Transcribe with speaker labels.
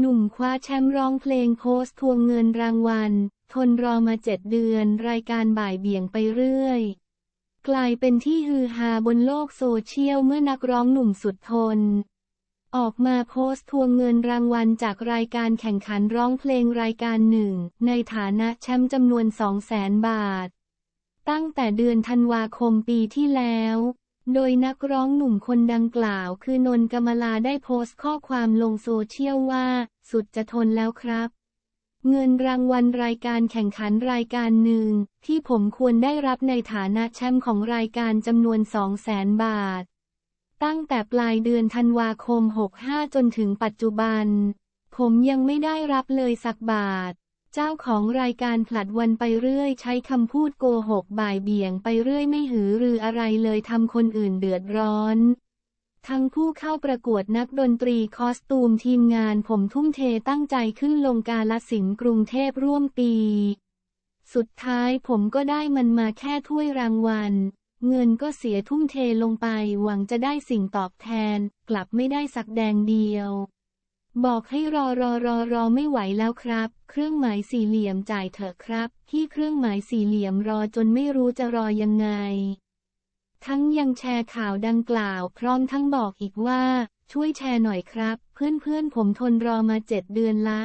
Speaker 1: หนุ่มคว้าแชมป์ร้องเพลงโพสต์ทวงเงินรางวัล ทนรอมาเจ็ดเดือน รายการบ่ายเบี่ยงไปเรื่อย กลายเป็นที่ฮือฮาบนโลกโซเชียลเมื่อนักร้องหนุ่มสุดทน ออกมาโพสต์ทวงเงินรางวัลจากรายการแข่งขันร้องเพลงรายการหนึ่ง ในฐานะแชมป์จำนวน2 0 0แสนบาท ตั้งแต่เดือนธันวาคมปีที่แล้ว โดยนักร้องหนุ่มคนดังกล่าวคือนนท์กมลาได้โพสต์ข้อความลงโซเชียลว่า สุดจะทนแล้วครับ เงินรางวัลรายการแข่งขันรายการหนึ่ง ที่ผมควรได้รับในฐานะแชมป์ของรายการจำนวน 2 0 0แสนบาท ตั้งแต่ปลายเดือนธันวาคม 65 จนถึงปัจจุบัน ผมยังไม่ได้รับเลยสักบาท เจ้าของรายการผลัดวันไปเรื่อย ใช้คำพูดโกหกบ่ายเบี่ยงไปเรื่อยไม่หือรืออะไรเลยทำคนอื่นเดือดร้อนทั้งผู้เข้าประกวดนักดนตรีคอสตูมทีมงานผมทุ่มเทตั้งใจขึ้นลงกาลสินกรุงเทพร่วมปี สุดท้ายผมก็ได้มันมาแค่ถ้วยรางวัล เงินก็เสียทุ่มเทลงไปหวังจะได้สิ่งตอบแทน กลับไม่ได้สักแดงเดียว บอกให้รอรอรอรอไม่ไหวแล้วครับ เครื่องหมายสี่เหลี่ยมจ่ายเถอะครับ ที่เครื่องหมายสี่เหลี่ยมรอจนไม่รู้จะรอยังไง ทั้งยังแชร์ข่าวดังกล่าว พร้อมทั้งบอกอีกว่า ช่วยแชร์หน่อยครับ เพื่อนเพื่อนผมทนรอมาเจ็ดเดือนละ